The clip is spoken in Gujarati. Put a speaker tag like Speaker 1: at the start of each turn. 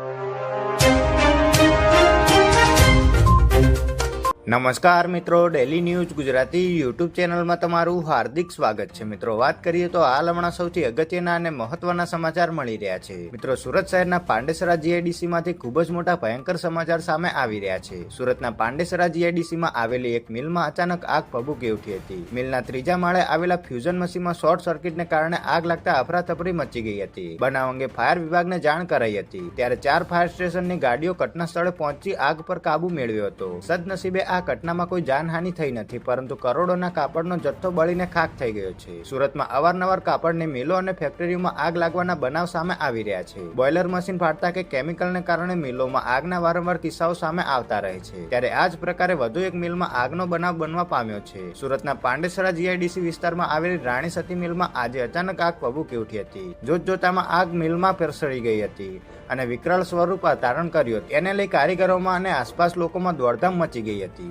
Speaker 1: you. નમસ્કાર મિત્રો ડેલી ન્યૂઝ ગુજરાતી યુટ્યુબ ચેનલમાં તમારું હાર્દિક સ્વાગત છે. મિત્રો, વાત કરીએ તો હાલ હમણાં સૌથી અગત્યના અને મહત્વના સમાચાર મળી રહ્યા છે. મિત્રો, સુરત શહેરના પાંડેસરા જીઆઈડીસી માંથી ખૂબ જ મોટા ભયંકર સમાચાર સામે આવી રહ્યા છે. સુરતના પાંડેસરા જીઆઈડીસી માં આવેલી એક મિલમાં અચાનક આગ ભભૂકી ઉઠી હતી. મિલના ત્રીજા માળે આવેલા ફ્યુઝન મશીનમાં શોર્ટ સર્કિટને કારણે આગ લાગતા અફરાતફરી મચી ગઈ હતી. બનાવ અંગે ફાયર વિભાગને જાણ કરાઈ હતી. ત્યારે ચાર ફાયર સ્ટેશનની ગાડીઓ ઘટના સ્થળે પહોંચી આગ પર કાબુ મેળવ્યો હતો. સદનસીબે આ ઘટનામાં કોઈ જાનહાનિ થઈ નથી, પરંતુ કરોડોના કાપડનો જથ્થો બળીને ખાક થઈ ગયો છે. સુરતમાં અવારનવાર કાપડની મિલો અને ફેક્ટરીઓમાં આગ લાગવાના બનાવ સામે આવી રહ્યા છે. બોઇલર મશીન ફાટતા કે કેમિકલને કારણે મિલોમાં આગના વારંવાર કિસ્સાઓ સામે આવતા રહે છે. ત્યારે આ જ પ્રકારે વધુ એક મિલમાં આગનો બનાવ બનવા પામ્યો છે. સુરતના પાંડેસરા જીઆઈડીસી વિસ્તારમાં આવેલી રાણી સતી મિલમાં આજે અચાનક આગ ભભૂકી ઉઠી હતી. જોત જોતામાં આગ મિલમાં પેરસળી ગઈ હતી અને વિકરાળ સ્વરૂપ ધારણ કર્યું તેને લઈ કારીગરોમાં અને આસપાસ લોકોમાં દોડધામ મચી ગઈ હતી.